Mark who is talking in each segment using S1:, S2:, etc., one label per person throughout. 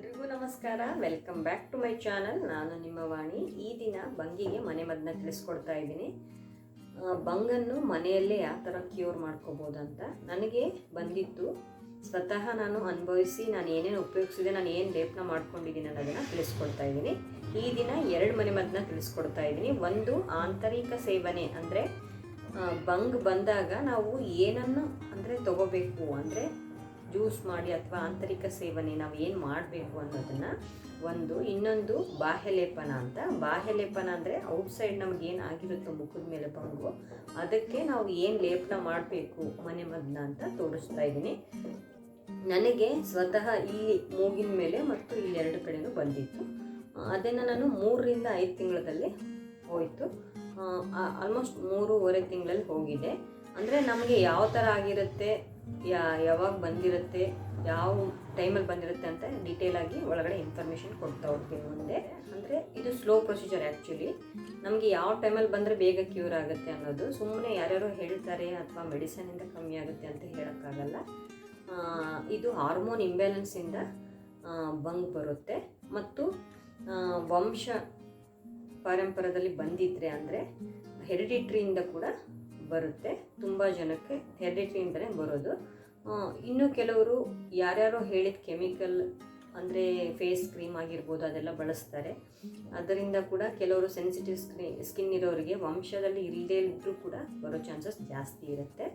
S1: ಎಲ್ರಿಗೂ ನಮಸ್ಕಾರ. Welcome back to my channel ನಾನು ನಿಮ್ಮ ವಾಣಿ. ಈ ದಿನ ಬಂಗಿಗೆ ಮನೆ ಮದ್ದನ್ನ ತಿಳಿಸ್ಕೊಡ್ತಾ ಇದ್ದೀನಿ. ಬಂಗನ್ನು ಮನೆಯಲ್ಲೇ ಯಾವ ಥರ ಕ್ಯೂರ್ ಮಾಡ್ಕೋಬೋದಂತ ನನಗೆ ಬಂದಿತ್ತು ಸ್ವತಃ ನಾನು ಅನುಭವಿಸಿ, ನಾನು ಏನೇನು ಉಪಯೋಗಿಸಿದೆ, ನಾನು ಏನು ಲೇಪನ ಮಾಡ್ಕೊಂಡಿದ್ದೀನಿ ಅನ್ನೋದನ್ನು ತಿಳಿಸ್ಕೊಡ್ತಾ ಇದ್ದೀನಿ. ಈ ದಿನ ಎರಡು ಮನೆ ಮದ್ದನ್ನ ತಿಳಿಸ್ಕೊಡ್ತಾ ಇದ್ದೀನಿ. ಒಂದು ಆಂತರಿಕ ಸೇವನೆ ಅಂದರೆ ಬಂಗ್ ಬಂದಾಗ ನಾವು ಏನನ್ನು ಅಂದರೆ ತಗೋಬೇಕು ಅಂದರೆ ಜ್ಯೂಸ್ ಮಾಡಿ ಅಥವಾ ಆಂತರಿಕ ಸೇವನೆ ನಾವು ಏನು ಮಾಡಬೇಕು ಅನ್ನೋದನ್ನು ಒಂದು ಇನ್ನೊಂದು ಬಾಹ್ಯಲೇಪನ ಅಂತ. ಬಾಹ್ಯಲೇಪನ ಅಂದರೆ ಔಟ್ಸೈಡ್ ನಮ್ಗೆ ಏನು ಆಗಿರುತ್ತೋ ಮುಖದ ಮೇಲೆ ಪಂಗು ಅದಕ್ಕೆ ನಾವು ಏನು ಲೇಪನ ಮಾಡಬೇಕು ಮನೆ ಮದ್ದನ್ನ ಅಂತ ತೋರಿಸ್ತಾ ಇದ್ದೀನಿ. ನನಗೆ ಸ್ವತಃ ಇಲ್ಲಿ ಮೂಗಿನ ಮೇಲೆ ಮತ್ತು ಇಲ್ಲಿ ಎರಡು ಕಡೆನೂ ಬಂದಿತ್ತು. ಅದನ್ನು ನಾನು ಮೂರರಿಂದ ಐದು ತಿಂಗಳಲ್ಲಿ ಹೋಯಿತು. ಆಲ್ಮೋಸ್ಟ್ ಮೂರುವರೆ ತಿಂಗಳಲ್ಲಿ ಹೋಗಿದೆ. ಅಂದರೆ ನಮಗೆ ಯಾವ ಥರ ಆಗಿರುತ್ತೆ ಯಾ, ಯಾವಾಗ ಬಂದಿರುತ್ತೆ, ಯಾವ ಟೈಮಲ್ಲಿ ಬಂದಿರುತ್ತೆ ಅಂತ ಡೀಟೇಲ್ ಆಗಿ ಒಳಗಡೆ ಇನ್ಫಾರ್ಮೇಷನ್ ಕೊಡ್ತಾ ಹೋಗ್ತೀನಿ ಮುಂದೆ. ಅಂದರೆ ಇದು ಸ್ಲೋ ಪ್ರೊಸೀಜರ್ ಆ್ಯಕ್ಚುಲಿ ನಮಗೆ ಯಾವ ಟೈಮಲ್ಲಿ ಬಂದರೆ ಬೇಗ ಕ್ಯೂರ್ ಆಗುತ್ತೆ ಅನ್ನೋದು. ಸುಮ್ಮನೆ ಯಾರ್ಯಾರು ಹೇಳ್ತಾರೆ ಅಥವಾ ಮೆಡಿಸನಿಂದ ಕಮ್ಮಿ ಆಗುತ್ತೆ ಅಂತ ಹೇಳೋಕ್ಕಾಗಲ್ಲ. ಇದು ಹಾರ್ಮೋನ್ ಇಂಬ್ಯಾಲೆನ್ಸಿಂದ ಬಂಗ್ ಬರುತ್ತೆ. ಮತ್ತು ವಂಶ ಪರಂಪರದಲ್ಲಿ ಬಂದಿದ್ರೆ ಅಂದರೆ ಹೆರಿಡಿಟ್ರಿಯಿಂದ ಕೂಡ ಬರುತ್ತೆ. ತುಂಬ ಜನಕ್ಕೆ ಹೆರಿಡಿಟ್ರಿಯಿಂದಲೇ ಬರೋದು. ಇನ್ನು ಕೆಲವರು ಯಾರ್ಯಾರೋ ಹೇಳಿದ ಕೆಮಿಕಲ್ ಅಂದರೆ ಫೇಸ್ ಕ್ರೀಮ್ ಆಗಿರ್ಬೋದು ಅದೆಲ್ಲ ಬಳಸ್ತಾರೆ. ಅದರಿಂದ ಕೂಡ ಕೆಲವರು ಸೆನ್ಸಿಟಿವ್ ಸ್ಕ್ರೀ, ಸ್ಕಿನ್ ಇರೋರಿಗೆ ವಂಶದಲ್ಲಿ ಇಲ್ಲದೇ ಇದ್ದರೂ ಕೂಡ ಬರೋ ಚಾನ್ಸಸ್ ಜಾಸ್ತಿ ಇರುತ್ತೆ.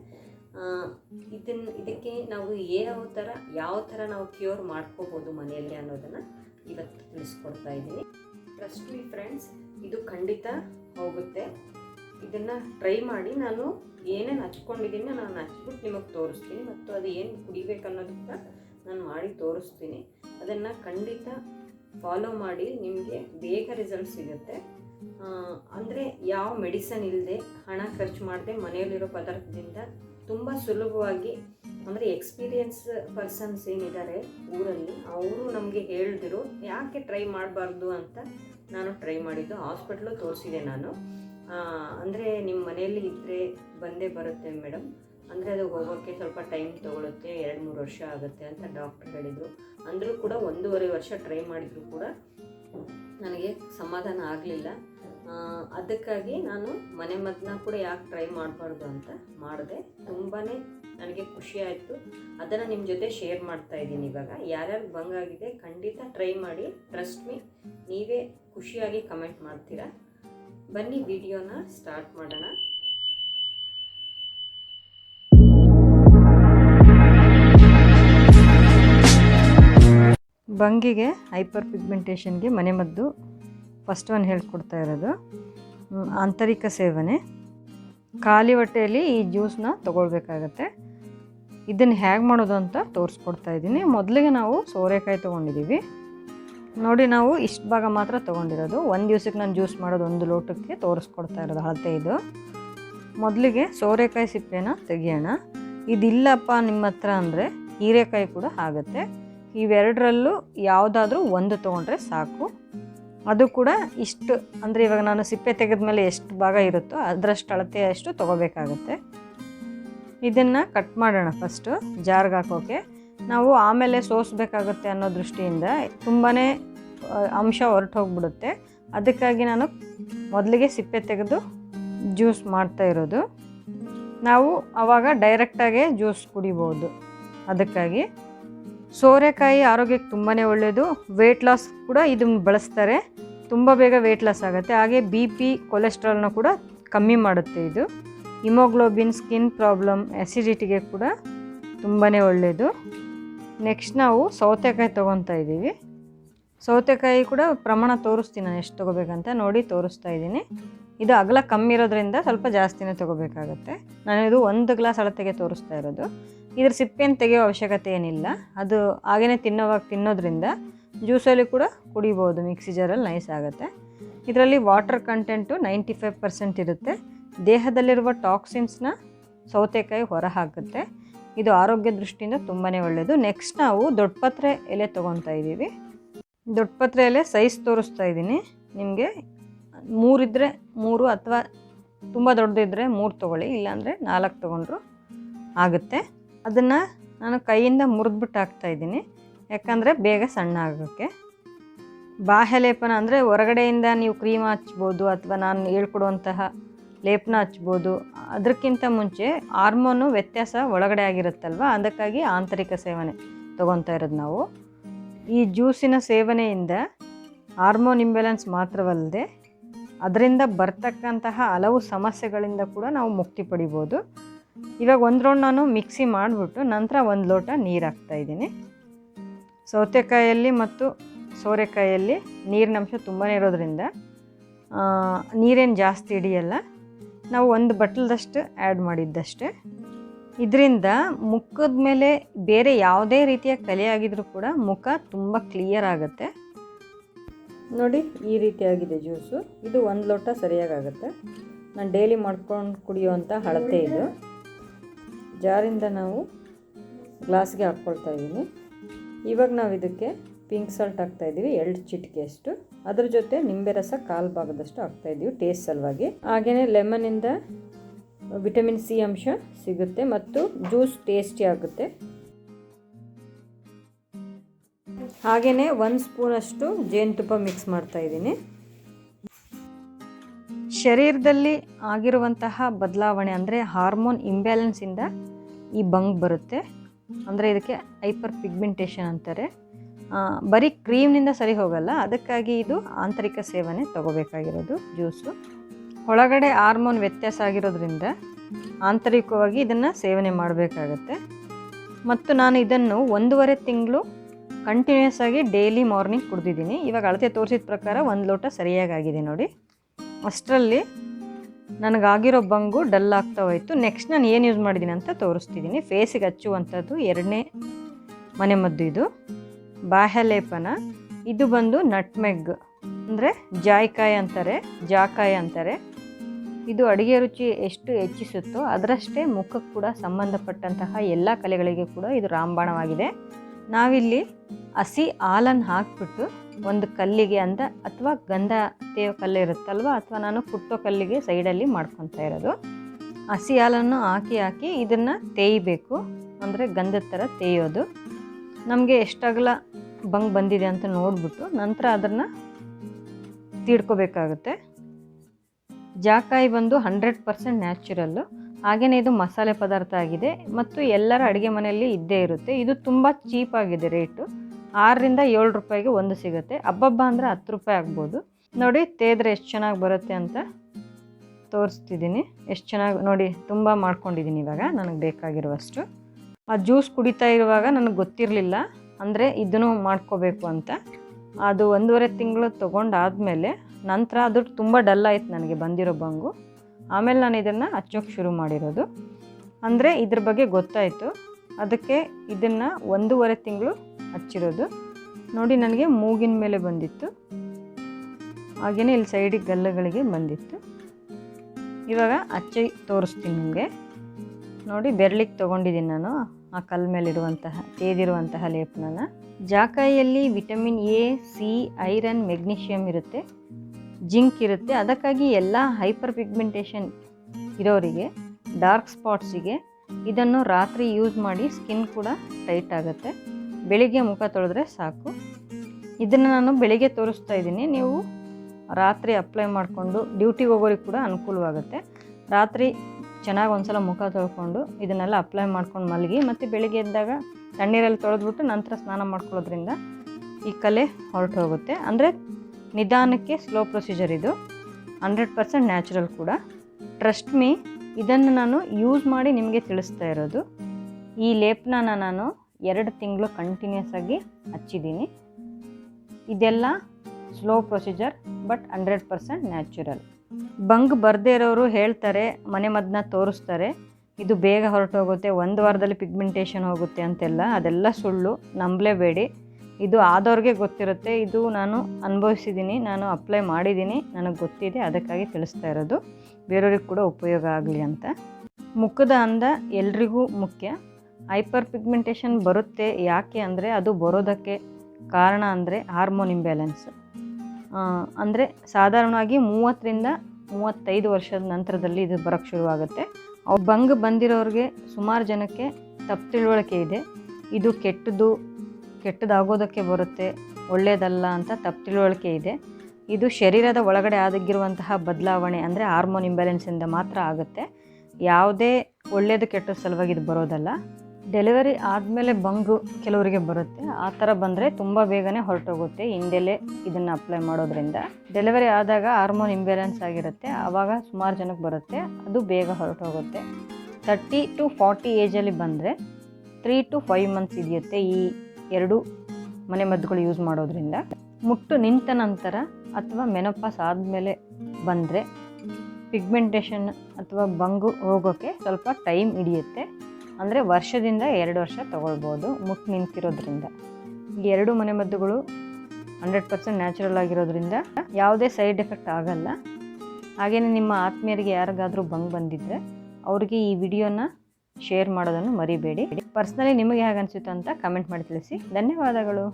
S1: ಇದನ್ನು ಇದಕ್ಕೆ ನಾವು ಯಾವ ಥರ ಯಾವ ಥರ ನಾವು ಕ್ಯೂರ್ ಮಾಡ್ಕೋಬೋದು ಮನೆಯಲ್ಲಿ ಅನ್ನೋದನ್ನು ಇವತ್ತು ತಿಳಿಸ್ಕೊಡ್ತಾ ಇದ್ದೀನಿ. ಟ್ರಸ್ಟ್ ಮೀ ಫ್ರೆಂಡ್ಸ್ ಇದು ಖಂಡಿತ ಹೋಗುತ್ತೆ. ಇದನ್ನು ಟ್ರೈ ಮಾಡಿ ನಾನು ಏನೇನು ಹಚ್ಕೊಂಡಿದ್ದೀನಿ ನಾನು ಹಚ್ಬಿಟ್ಟು ನಿಮಗೆ ತೋರಿಸ್ತೀನಿ ಮತ್ತು ಅದು ಏನು ಕುಡಿಬೇಕು ಅನ್ನೋದನ್ನ ನಾನು ಮಾಡಿ ತೋರಿಸ್ತೀನಿ. ಅದನ್ನು ಖಂಡಿತ ಫಾಲೋ ಮಾಡಿ, ನಿಮಗೆ ಬೇಗ ರಿಸಲ್ಟ್ ಸಿಗುತ್ತೆ. ಅಂದರೆ ಯಾವ ಮೆಡಿಸನ್ ಇಲ್ಲದೆ ಹಣ ಖರ್ಚು ಮಾಡದೆ ಮನೆಯಲ್ಲಿರೋ ಪದಾರ್ಥದಿಂದ ತುಂಬ ಸುಲಭವಾಗಿ, ಅಂದರೆ ಎಕ್ಸ್ಪೀರಿಯನ್ಸ್ ಪರ್ಸನ್ಸ್ ಏನಿದ್ದಾರೆ ಊರಲ್ಲಿ, ಅವರು ನಮಗೆ ಹೇಳಿದ್ರು, ಯಾಕೆ ಟ್ರೈ ಮಾಡಬಾರ್ದು ಅಂತ ನಾನು ಟ್ರೈ ಮಾಡಿದ್ದು ಹಾಸ್ಪಿಟ್ಲು ತೋರಿಸಿದೆ ನಾನು. ಅಂದರೆ ನಿಮ್ಮ ಮನೆಯಲ್ಲಿ ಇದ್ದರೆ ಬಂದೇ ಬರುತ್ತೆ ಮೇಡಮ್ ಅಂದರೆ ಅದು ಹೋಗೋಕ್ಕೆ ಸ್ವಲ್ಪ ಟೈಮ್ ತೊಗೊಳುತ್ತೆ ಎರಡು ಮೂರು ವರ್ಷ ಆಗುತ್ತೆ ಅಂತ ಡಾಕ್ಟ್ರ್ ಹೇಳಿದರು. ಅಂದರೂ ಕೂಡ ಒಂದೂವರೆ ವರ್ಷ ಟ್ರೈ ಮಾಡಿದ್ರು ಕೂಡ ನನಗೆ ಸಮಾಧಾನ ಆಗಲಿಲ್ಲ. ಅದಕ್ಕಾಗಿ ನಾನು ಮನೆ ಮದ್ದನ್ನ ಕೂಡ ಯಾಕೆ ಟ್ರೈ ಮಾಡಬಾರ್ದು ಅಂತ ಮಾಡಿದೆ. ತುಂಬಾ ನನಗೆ ಖುಷಿ ಆಯಿತು. ಅದನ್ನು ನಿಮ್ಮ ಜೊತೆ ಶೇರ್ ಮಾಡ್ತಾ ಇದ್ದೀನಿ ಇವಾಗ. ಯಾರ್ಯಾರು ಬಂಗಾಗಿದೆ ಖಂಡಿತ ಟ್ರೈ ಮಾಡಿ. ಟ್ರಸ್ಟ್ ಮೀ ನೀವೇ ಖುಷಿಯಾಗಿ ಕಮೆಂಟ್ ಮಾಡ್ತೀರಾ? ಬನ್ನಿ ವಿಡಿಯೋನ ಸ್ಟಾರ್ಟ್ ಮಾಡೋಣ.
S2: ಬಂಗಿಗೆ ಹೈಪರ್ ಪಿಗ್ಮೆಂಟೇಷನ್ಗೆ ಮನೆಮದ್ದು ಫಸ್ಟ್ ಒನ್ ಹೇಳ್ಕೊಡ್ತಾ ಇರೋದು. ಆಂತರಿಕ ಸೇವನೆ. ಖಾಲಿ ಹೊಟ್ಟೆಯಲ್ಲಿ ಈ ಜ್ಯೂಸನ್ನ ತೊಗೊಳ್ಬೇಕಾಗತ್ತೆ. ಇದನ್ನು ಹೇಗೆ ಮಾಡೋದು ಅಂತ ತೋರಿಸ್ಕೊಡ್ತಾ ಇದ್ದೀನಿ. ಮೊದಲಿಗೆ ನಾವು ಸೋರೆಕಾಯಿ ತೊಗೊಂಡಿದ್ದೀವಿ ನೋಡಿ ನಾವು ಇಷ್ಟು ಭಾಗ ಮಾತ್ರ ತೊಗೊಂಡಿರೋದು. ಒಂದು ದಿವ್ಸಕ್ಕೆ ನಾನು ಜ್ಯೂಸ್ ಮಾಡೋದು ಒಂದು ಲೋಟಕ್ಕೆ ತೋರಿಸ್ಕೊಡ್ತಾ ಇರೋದು ಅಳತೆ ಇದು. ಮೊದಲಿಗೆ ಸೋರೆಕಾಯಿ ಸಿಪ್ಪೆನ ತೆಗಿಯೋಣ. ಇದಿಲ್ಲಪ್ಪ ನಿಮ್ಮ ಹತ್ರ ಅಂದರೆ ಹೀರೆಕಾಯಿ ಕೂಡ ಆಗುತ್ತೆ. ಇವೆರಡರಲ್ಲೂ ಯಾವುದಾದ್ರೂ ಒಂದು ತೊಗೊಂಡ್ರೆ ಸಾಕು. ಅದು ಕೂಡ ಇಷ್ಟು, ಅಂದರೆ ಇವಾಗ ನಾನು ಸಿಪ್ಪೆ ತೆಗೆದ ಮೇಲೆ ಎಷ್ಟು ಭಾಗ ಇರುತ್ತೋ ಅದರಷ್ಟು ಅಳತೆಯಷ್ಟು ತೊಗೋಬೇಕಾಗುತ್ತೆ. ಇದನ್ನು ಕಟ್ ಮಾಡೋಣ ಫಸ್ಟು ಜಾರ್ಗೆ ಹಾಕೋಕ್ಕೆ ನಾವು ಆಮೇಲೆ ಸೋಸಬೇಕಾಗುತ್ತೆ ಅನ್ನೋ ದೃಷ್ಟಿಯಿಂದ ತುಂಬಾ ಅಂಶ ಹೊರಟು ಹೋಗ್ಬಿಡುತ್ತೆ ಅದಕ್ಕಾಗಿ ನಾನು ಮೊದಲಿಗೆ ಸಿಪ್ಪೆ ತೆಗೆದು ಜ್ಯೂಸ್ ಮಾಡ್ತಾ ಇರೋದು. ನಾವು ಆವಾಗ ಡೈರೆಕ್ಟಾಗೆ ಜ್ಯೂಸ್ ಕುಡಿಬೋದು. ಅದಕ್ಕಾಗಿ ಸೋರೆಕಾಯಿ ಆರೋಗ್ಯಕ್ಕೆ ತುಂಬಾ ಒಳ್ಳೆಯದು ವೆಯ್ಟ್ ಲಾಸ್ ಕೂಡ ಇದನ್ನು ಬಳಸ್ತಾರೆ. ತುಂಬ ಬೇಗ ವೆಯ್ಟ್ ಲಾಸ್ ಆಗುತ್ತೆ. ಹಾಗೆ ಬಿ ಪಿ ಕೊಲೆಸ್ಟ್ರಾಲ್ನ ಕೂಡ ಕಮ್ಮಿ ಮಾಡುತ್ತೆ ಇದು. ಹಿಮೋಗ್ಲೋಬಿನ್ ಸ್ಕಿನ್ ಪ್ರಾಬ್ಲಮ್ ಆ್ಯಸಿಡಿಟಿಗೆ ಕೂಡ ತುಂಬಾ ಒಳ್ಳೆಯದು ನೆಕ್ಸ್ಟ್ ನಾವು ಸೌತೆಕಾಯಿ ತೊಗೊತಾ ಇದ್ದೀವಿ. ಸೌತೆಕಾಯಿ ಕೂಡ ಪ್ರಮಾಣ ತೋರಿಸ್ತೀನಿ ನಾನು ಎಷ್ಟು ತೊಗೋಬೇಕಂತ ನೋಡಿ ತೋರಿಸ್ತಾ ಇದ್ದೀನಿ. ಇದು ಅಗಲ ಕಮ್ಮಿ ಇರೋದ್ರಿಂದ ಸ್ವಲ್ಪ ಜಾಸ್ತಿನೇ ತೊಗೋಬೇಕಾಗತ್ತೆ. ನಾನು ಇದು ಒಂದು ಗ್ಲಾಸ್ ಅಳತೆಗೆ ತೋರಿಸ್ತಾ ಇರೋದು. ಇದ್ರ ಸಿಪ್ಪೆಯನ್ನು ತೆಗೆಯೋ ಅವಶ್ಯಕತೆ ಏನಿಲ್ಲ. ಅದು ಹಾಗೆಯೇ ತಿನ್ನೋವಾಗ ತಿನ್ನೋದ್ರಿಂದ ಜ್ಯೂಸಲ್ಲಿ ಕೂಡ ಕುಡಿಬೋದು, ಮಿಕ್ಸಿ ಜಾರಲ್ಲಿ ನೈಸ್ ಆಗುತ್ತೆ. ಇದರಲ್ಲಿ water content ninety five percent ಇರುತ್ತೆ. ದೇಹದಲ್ಲಿರುವ ಟಾಕ್ಸಿನ್ಸ್ನ ಸೌತೆಕಾಯಿ ಹೊರ ಹಾಕುತ್ತೆ ಇದು ಆರೋಗ್ಯ ದೃಷ್ಟಿಯಿಂದ ತುಂಬಾ ಒಳ್ಳೆಯದು ನೆಕ್ಸ್ಟ್ ನಾವು ದೊಡ್ಡಪತ್ರೆ ಎಲೆ ತೊಗೊತಾ ಇದ್ದೀವಿ. ದೊಡ್ಡಪತ್ರೆ ಎಲೆ ಸೈಜ್ ತೋರಿಸ್ತಾ ಇದ್ದೀನಿ. ನಿಮಗೆ ಮೂರಿದ್ರೆ ಮೂರು ಅಥವಾ ತುಂಬ ದೊಡ್ಡದಿದ್ದರೆ ಮೂರು ತೊಗೊಳ್ಳಿ, ಇಲ್ಲಾಂದರೆ ನಾಲ್ಕು ತೊಗೊಂಡ್ರು ಆಗುತ್ತೆ. ಅದನ್ನು ನಾನು ಕೈಯಿಂದ ಮುರಿದ್ಬಿಟ್ಟು ಹಾಕ್ತಾ ಇದ್ದೀನಿ. ಯಾಕಂದರೆ ಬೇಗ ಸಣ್ಣ ಆಗೋಕ್ಕೆ. ಬಾಹ್ಯ ಲೇಪನ ಅಂದರೆ ಹೊರಗಡೆಯಿಂದ ನೀವು ಕ್ರೀಮ್ ಹಚ್ಬೋದು ಅಥವಾ ನಾನು ಹೇಳ್ಕೊಡುವಂತಹ ಲೇಪನ ಹಚ್ಬೋದು. ಅದಕ್ಕಿಂತ ಮುಂಚೆ ಹಾರ್ಮೋನು ವ್ಯತ್ಯಾಸ ಒಳಗಡೆ ಆಗಿರುತ್ತಲ್ವ? ಅದಕ್ಕಾಗಿ ಆಂತರಿಕ ಸೇವನೆ ತೊಗೊತಾ ಇರೋದು ನಾವು. ಈ ಜ್ಯೂಸಿನ ಸೇವನೆಯಿಂದ ಹಾರ್ಮೋನ್ ಇಂಬ್ಯಾಲೆನ್ಸ್ ಮಾತ್ರವಲ್ಲದೆ ಅದರಿಂದ ಬರ್ತಕ್ಕಂತಹ ಹಲವು ಸಮಸ್ಯೆಗಳಿಂದ ಕೂಡ ನಾವು ಮುಕ್ತಿ ಪಡಿಬೋದು. ಇವಾಗ ಒಂದು ರೌಂಡ್ ನಾನು ಮಿಕ್ಸಿ ಮಾಡಿಬಿಟ್ಟು ನಂತರ ಒಂದು ಲೋಟ ನೀರು ಹಾಕ್ತಾಯಿದ್ದೀನಿ ಸೌತೆಕಾಯಲ್ಲಿ ಮತ್ತು ಸೋರೆಕಾಯಲ್ಲಿ ನೀರಿನಂಶ ತುಂಬಾ ಇರೋದ್ರಿಂದ ನೀರೇನು ಜಾಸ್ತಿ ಹಿಡಿಯಲ್ಲ ನಾವು ಒಂದು ಬಟ್ಲದಷ್ಟು ಆ್ಯಡ್ ಮಾಡಿದ್ದಷ್ಟೇ. ಇದರಿಂದ ಮುಖದ ಮೇಲೆ ಬೇರೆ ಯಾವುದೇ ರೀತಿಯ ಕಲೆ ಆಗಿದ್ರೂ ಕೂಡ ಮುಖ ತುಂಬ ಕ್ಲಿಯರ್ ಆಗುತ್ತೆ. ನೋಡಿ ಈ ರೀತಿಯಾಗಿದೆ ಜ್ಯೂಸು ಇದು ಒಂದು ಲೋಟ ಸರಿಯಾಗುತ್ತೆ ನಾನು ಡೈಲಿ ಮಾಡ್ಕೊಂಡು ಕುಡಿಯುವಂಥ ಹಳತೆ ಇದು. ಜಾರಿಂದ ನಾವು ಗ್ಲಾಸ್ಗೆ ಹಾಕ್ಕೊಳ್ತಾ ಇದ್ದೀನಿ ಇವಾಗ ನಾವು ಇದಕ್ಕೆ ಪಿಂಕ್ ಸಾಲ್ಟ್ ಹಾಕ್ತಾ ಇದ್ದೀವಿ ಎರಡು ಚಿಟಿಕೆಯಷ್ಟು ಅದ್ರ ಜೊತೆ ನಿಂಬೆ ರಸ ಕಾಲು ಭಾಗದಷ್ಟು ಹಾಕ್ತಾ ಇದ್ದೀವಿ ಟೇಸ್ಟ್ ಸಲುವಾಗಿ. ಹಾಗೆಯೇ ಲೆಮನಿಂದ ವಿಟಮಿನ್ ಸಿ ಅಂಶ ಸಿಗುತ್ತೆ ಮತ್ತು ಜ್ಯೂಸ್ ಟೇಸ್ಟಿ ಆಗುತ್ತೆ. ಹಾಗೆಯೇ ಒಂದು ಸ್ಪೂನಷ್ಟು ಜೇನುತುಪ್ಪ ಮಿಕ್ಸ್ ಮಾಡ್ತಾ ಇದ್ದೀನಿ ಶರೀರದಲ್ಲಿ ಆಗಿರುವಂತಹ ಬದಲಾವಣೆ ಅಂದರೆ ಹಾರ್ಮೋನ್ ಇಂಬ್ಯಾಲೆನ್ಸಿಂದ ಈ ಬಂಗ್ ಬರುತ್ತೆ. ಅಂದರೆ ಇದಕ್ಕೆ ಹೈಪರ್ ಪಿಗ್ಮೆಂಟೇಷನ್ ಅಂತಾರೆ. ಬರೀ ಕ್ರೀಮ್ನಿಂದ ಸರಿ ಹೋಗಲ್ಲ, ಅದಕ್ಕಾಗಿ ಇದು ಆಂತರಿಕ ಸೇವನೆ ತಗೋಬೇಕಾಗಿರೋದು, ಜ್ಯೂಸು. ಒಳಗಡೆ ಹಾರ್ಮೋನ್ ವ್ಯತ್ಯಾಸ ಆಗಿರೋದ್ರಿಂದ ಆಂತರಿಕವಾಗಿ ಇದನ್ನು ಸೇವನೆ ಮಾಡಬೇಕಾಗತ್ತೆ. ಮತ್ತು ನಾನು ಇದನ್ನು ಒಂದೂವರೆ ತಿಂಗಳು ಕಂಟಿನ್ಯೂಸ್ ಆಗಿ ಡೈಲಿ ಮಾರ್ನಿಂಗ್ ಕುಡ್ದಿದ್ದೀನಿ. ಇವಾಗ ಅಳತೆ ತೋರಿಸಿದ ಪ್ರಕಾರ ಒಂದು ಲೋಟ ಸರಿಯಾಗಿ ಆಗಿದೆ ನೋಡಿ. ಅಷ್ಟರಲ್ಲಿ ನನಗಾಗಿರೋ ಬಂಗು ಡಲ್ ಆಗ್ತಾ ಹೋಯಿತು. ನೆಕ್ಸ್ಟ್ ನಾನು ಏನು ಯೂಸ್ ಮಾಡಿದ್ದೀನಿ ಅಂತ ತೋರಿಸ್ತಿದ್ದೀನಿ ಫೇಸಿಗೆ ಹಚ್ಚುವಂಥದ್ದು ಎರಡನೇ ಮನೆಮದ್ದು ಇದು. ಬಾಹ್ಯ ಲೇಪನ ಇದು ಬಂದು ನಟ್ಮೆಗ್. ಅಂದರೆ ಜಾಯ್ಕಾಯಿ ಅಂತಾರೆ, ಜಾಕಾಯಿ ಅಂತಾರೆ. ಇದು ಅಡುಗೆ ರುಚಿ ಎಷ್ಟು ಹೆಚ್ಚಿಸುತ್ತೋ ಅದರಷ್ಟೇ ಮುಖಕ್ಕೆ ಕೂಡ ಸಂಬಂಧಪಟ್ಟಂತಹ ಎಲ್ಲ ಕಲೆಗಳಿಗೆ ಕೂಡ ಇದು ರಾಮಬಾಣವಾಗಿದೆ. ನಾವಿಲ್ಲಿ ಹಸಿ ಹಾಲನ್ನು ಹಾಕ್ಬಿಟ್ಟು ಒಂದು ಕಲ್ಲಿಗೆ ಅಂತ ಅಥವಾ ಗಂಧ ತೇವ ಕಲ್ಲು ಇರುತ್ತಲ್ವ ಅಥವಾ ನಾನು ಕುಟ್ಟೋ ಕಲ್ಲಿಗೆ ಸೈಡಲ್ಲಿ ಮಾಡ್ಕೊತಾ ಇರೋದು. ಹಸಿ ಹಾಲನ್ನು ಹಾಕಿ ಹಾಕಿ ಇದನ್ನು ತೇಯಬೇಕು. ಅಂದರೆ ಗಂಧದ ಥರ ತೇಯೋದು. ನಮಗೆ ಎಷ್ಟಾಗಲ ಬಂಗ್ ಬಂದಿದೆ ಅಂತ ನೋಡಿಬಿಟ್ಟು ನಂತರ ಅದನ್ನು ತೀಡ್ಕೋಬೇಕಾಗುತ್ತೆ. ಜಾಕಾಯಿ ಬಂದು ಹಂಡ್ರೆಡ್ ಪರ್ಸೆಂಟ್ ನ್ಯಾಚುರಲ್ಲು ಹಾಗೆಯೇ ಇದು ಮಸಾಲೆ ಪದಾರ್ಥ ಆಗಿದೆ. ಮತ್ತು ಎಲ್ಲರ ಅಡುಗೆ ಮನೆಯಲ್ಲಿ ಇದ್ದೇ ಇರುತ್ತೆ. ಇದು ತುಂಬ ಚೀಪ್ ಆಗಿದೆ ರೇಟು ಆರರಿಂದ ಏಳು ರೂಪಾಯಿಗೆ ಒಂದು ಸಿಗುತ್ತೆ. ಹಬ್ಬಬ್ಬ ಅಂದರೆ ಹತ್ತು ರೂಪಾಯಿ ಆಗ್ಬೋದು. ನೋಡಿ ತೇದ್ರೆ ಎಷ್ಟು ಚೆನ್ನಾಗಿ ಬರುತ್ತೆ ಅಂತ ತೋರಿಸ್ತಿದ್ದೀನಿ. ಎಷ್ಟು ಚೆನ್ನಾಗಿ ನೋಡಿ, ತುಂಬ ಮಾಡ್ಕೊಂಡಿದ್ದೀನಿ ಇವಾಗ. ನನಗೆ ಬೇಕಾಗಿರುವಷ್ಟು. ಆ ಜ್ಯೂಸ್ ಕುಡಿತಾ ಇರುವಾಗ ನನಗೆ ಗೊತ್ತಿರಲಿಲ್ಲ. ಅಂದರೆ ಇದನ್ನು ಮಾಡ್ಕೋಬೇಕು ಅಂತ. ಅದು ಒಂದೂವರೆ ತಿಂಗಳು ತೊಗೊಂಡಾದಮೇಲೆ ನಂತರ ಅದು ತುಂಬ ಡಲ್ ಆಯಿತು ನನಗೆ ಬಂದಿರೋ ಬಂಗು. ಆಮೇಲೆ ನಾನು ಇದನ್ನು ಹಚ್ಚೋಕೆ ಶುರು ಮಾಡಿರೋದು. ಅಂದರೆ ಇದ್ರ ಬಗ್ಗೆ ಗೊತ್ತಾಯಿತು. ಅದಕ್ಕೆ ಇದನ್ನು ಒಂದೂವರೆ ತಿಂಗಳು ಹಚ್ಚಿರೋದು. ನೋಡಿ ನನಗೆ ಮೂಗಿನ ಮೇಲೆ ಬಂದಿತ್ತು. ಹಾಗೆಯೇ ಇಲ್ಲಿ ಸೈಡಿಗೆ ಗಲ್ಲಗಳಿಗೆ ಬಂದಿತ್ತು. ಇವಾಗ ಹಚ್ಚಿ ತೋರಿಸ್ತೀನಿ ನಿಮಗೆ. ನೋಡಿ ಬೆರಳಿಗೆ ತೊಗೊಂಡಿದ್ದೀನಿ ನಾನು. ಆ ಕಲ್ ಮೇಲಿರುವಂತಹ, ತೇದಿರುವಂತಹ ಲೇಪನನ. ಜಾಕಾಯಿಯಲ್ಲಿ vitamin A, C, iron magnesium ಇರುತ್ತೆ. ಜಿಂಕ್ ಇರುತ್ತೆ. ಅದಕ್ಕಾಗಿ ಎಲ್ಲ ಹೈಪರ್ ಪಿಗ್ಮೆಂಟೇಷನ್ ಇರೋರಿಗೆ, ಡಾರ್ಕ್ ಸ್ಪಾಟ್ಸಿಗೆ ಇದನ್ನು ರಾತ್ರಿ ಯೂಸ್ ಮಾಡಿ ಸ್ಕಿನ್ ಕೂಡ ಟೈಟ್ ಆಗುತ್ತೆ. ಬೆಳಿಗ್ಗೆ ಮುಖ ತೊಳೆದ್ರೆ ಸಾಕು. ಇದನ್ನು ನಾನು ಬೆಳಿಗ್ಗೆ ತೋರಿಸ್ತಾ ಇದ್ದೀನಿ. ನೀವು ರಾತ್ರಿ ಅಪ್ಲೈ ಮಾಡಿಕೊಂಡು ಡ್ಯೂಟಿಗೆ ಹೋಗೋರಿಗೆ ಕೂಡ ಅನುಕೂಲವಾಗುತ್ತೆ. ರಾತ್ರಿ ಚೆನ್ನಾಗಿ ಒಂದ್ಸಲ ಮುಖ ತೊಳ್ಕೊಂಡು ಇದನ್ನೆಲ್ಲ ಅಪ್ಲೈ ಮಾಡ್ಕೊಂಡು ಮಲಗಿ ಮತ್ತು ಬೆಳಿಗ್ಗೆ ಎದ್ದಾಗ ತಣ್ಣೀರಲ್ಲಿ ತೊಳೆದ್ಬಿಟ್ಟು ನಂತರ ಸ್ನಾನ ಮಾಡ್ಕೊಳ್ಳೋದ್ರಿಂದ ಈ ಕಲೆ ಹೊರಟು ಹೋಗುತ್ತೆ. ಅಂದರೆ ನಿಧಾನಕ್ಕೆ ಸ್ಲೋ ಪ್ರೊಸೀಜರ್ ಇದು. ಹಂಡ್ರೆಡ್ ಪರ್ಸೆಂಟ್ ನ್ಯಾಚುರಲ್ ಕೂಡ. ಟ್ರಸ್ಟ್ ಮೀ ಇದನ್ನು ನಾನು ಯೂಸ್ ಮಾಡಿ ನಿಮಗೆ ತಿಳಿಸ್ತಾ ಇರೋದು. ಈ ಲೇಪನ ನಾನು ಎರಡು ತಿಂಗಳು ಕಂಟಿನ್ಯೂಸ್ ಆಗಿ ಹಚ್ಚಿದ್ದೀನಿ. ಇದೆಲ್ಲ slow procedure but hundred percent natural ಬಂಗ್ ಬರದೇ ಇರೋರು ಹೇಳ್ತಾರೆ, ಮನೆ ಮದ್ದನ್ನ ತೋರಿಸ್ತಾರೆ. ಇದು ಬೇಗ ಹೊರಟೋಗುತ್ತೆ, ಒಂದು ವಾರದಲ್ಲಿ ಪಿಗ್ಮೆಂಟೇಷನ್ ಹೋಗುತ್ತೆ ಅಂತೆಲ್ಲ. ಅದೆಲ್ಲ ಸುಳ್ಳು, ನಂಬಲೇಬೇಡಿ. ಇದು ಆದವ್ರಿಗೆ ಗೊತ್ತಿರುತ್ತೆ. ಇದು ನಾನು ಅನುಭವಿಸಿದ್ದೀನಿ ನಾನು ಅಪ್ಲೈ ಮಾಡಿದ್ದೀನಿ ನನಗೆ ಗೊತ್ತಿದೆ, ಅದಕ್ಕಾಗಿ ತಿಳಿಸ್ತಾ ಇರೋದು. ಬೇರೆಯವ್ರಿಗೆ ಕೂಡ ಉಪಯೋಗ ಆಗಲಿ ಅಂತ. ಮುಖದ ಅಂದ ಎಲ್ರಿಗೂ ಮುಖ್ಯ. ಹೈಪರ್ ಪಿಗ್ಮೆಂಟೇಷನ್ ಬರುತ್ತೆ. ಯಾಕೆ ಅಂದರೆ ಅದು ಬರೋದಕ್ಕೆ ಕಾರಣ ಅಂದರೆ ಹಾರ್ಮೋನ್ ಇಂಬ್ಯಾಲೆನ್ಸ್ ಅಂದರೆ ಸಾಧಾರಣವಾಗಿ ಮೂವತ್ತರಿಂದ ಮೂವತ್ತೈದು ವರ್ಷದ ನಂತರದಲ್ಲಿ ಇದು ಬರೋಕ್ಕೆ ಶುರುವಾಗುತ್ತೆ. ಅವು ಬಂಗ್ ಬಂದಿರೋರಿಗೆ ಸುಮಾರು ಜನಕ್ಕೆ ತಪ್ಪು ತಿಳುವಳಿಕೆ ಇದೆ. ಇದು ಕೆಟ್ಟದ್ದು, ಕೆಟ್ಟದಾಗೋದಕ್ಕೆ ಬರುತ್ತೆ ಒಳ್ಳೆಯದಲ್ಲ ಅಂತ ತಪ್ಪು ತಿಳುವಳಿಕೆ ಇದೆ. ಇದು ಶರೀರದ ಒಳಗಡೆ ಆಗಿರುವಂತಹ ಬದಲಾವಣೆ, ಅಂದರೆ ಹಾರ್ಮೋನ್ ಇಂಬ್ಯಾಲೆನ್ಸಿಂದ ಮಾತ್ರ ಆಗುತ್ತೆ. ಯಾವುದೇ ಒಳ್ಳೆಯದು ಕೆಟ್ಟ ಸಲುವಾಗಿ ಇದು ಬರೋದಲ್ಲ. ಡೆಲಿವರಿ ಆದಮೇಲೆ ಬಂಗು ಕೆಲವರಿಗೆ ಬರುತ್ತೆ. ಆ ಥರ ಬಂದರೆ ತುಂಬ ಬೇಗನೆ ಹೊರಟೋಗುತ್ತೆ. ಹಿಂದೆಲೇ ಇದನ್ನು ಅಪ್ಲೈ ಮಾಡೋದ್ರಿಂದ. ಡೆಲಿವರಿ ಆದಾಗ ಹಾರ್ಮೋನ್ ಇಂಬ್ಯಾಲೆನ್ಸ್ ಆಗಿರುತ್ತೆ. ಆವಾಗ ಸುಮಾರು ಜನಕ್ಕೆ ಬರುತ್ತೆ. ಅದು ಬೇಗ ಹೊರಟೋಗುತ್ತೆ. ತರ್ಟಿ ಟು ಫಾರ್ಟಿ ಏಜಲ್ಲಿ ಬಂದರೆ ತ್ರೀ ಟು ಫೈವ್ ಮಂತ್ಸ್ ಹಿಡಿಯುತ್ತೆ ಈ ಎರಡು ಮನೆಮದ್ದುಗಳು ಯೂಸ್ ಮಾಡೋದ್ರಿಂದ. ಮುಟ್ಟು ನಿಂತ ನಂತರ ಅಥವಾ ಮೆನಪಾಸ್ ಆದಮೇಲೆ ಬಂದರೆ ಪಿಗ್ಮೆಂಟೇಷನ್ ಅಥವಾ ಬಂಗು ಹೋಗೋಕ್ಕೆ ಸ್ವಲ್ಪ ಟೈಮ್ ಹಿಡಿಯುತ್ತೆ. ಅಂದರೆ ವರ್ಷದಿಂದ ಎರಡು ವರ್ಷ ತಗೊಳ್ಬೋದು ಮುಟ್ಟು ನಿಂತಿರೋದ್ರಿಂದ. ಈ ಎರಡು ಮನೆಮದ್ದುಗಳು ಹಂಡ್ರೆಡ್ ಪರ್ಸೆಂಟ್ ನ್ಯಾಚುರಲ್ ಆಗಿರೋದ್ರಿಂದ ಯಾವುದೇ ಸೈಡ್ ಎಫೆಕ್ಟ್ ಆಗಲ್ಲ. ಹಾಗೆಯೇ ನಿಮ್ಮ ಆತ್ಮೀಯರಿಗೆ ಯಾರಿಗಾದರೂ ಬಂಗ್ ಬಂದಿದ್ದರೆ ಅವರಿಗೆ ಈ ವಿಡಿಯೋನ ಶೇರ್ ಮಾಡೋದನ್ನು ಮರಿಬೇಡಿ. ಪರ್ಸ್ನಲಿ ನಿಮಗೆ ಹೇಗೆ ಅನಿಸುತ್ತೆ ಅಂತ ಕಮೆಂಟ್ ಮಾಡಿ ತಿಳಿಸಿ. ಧನ್ಯವಾದಗಳು.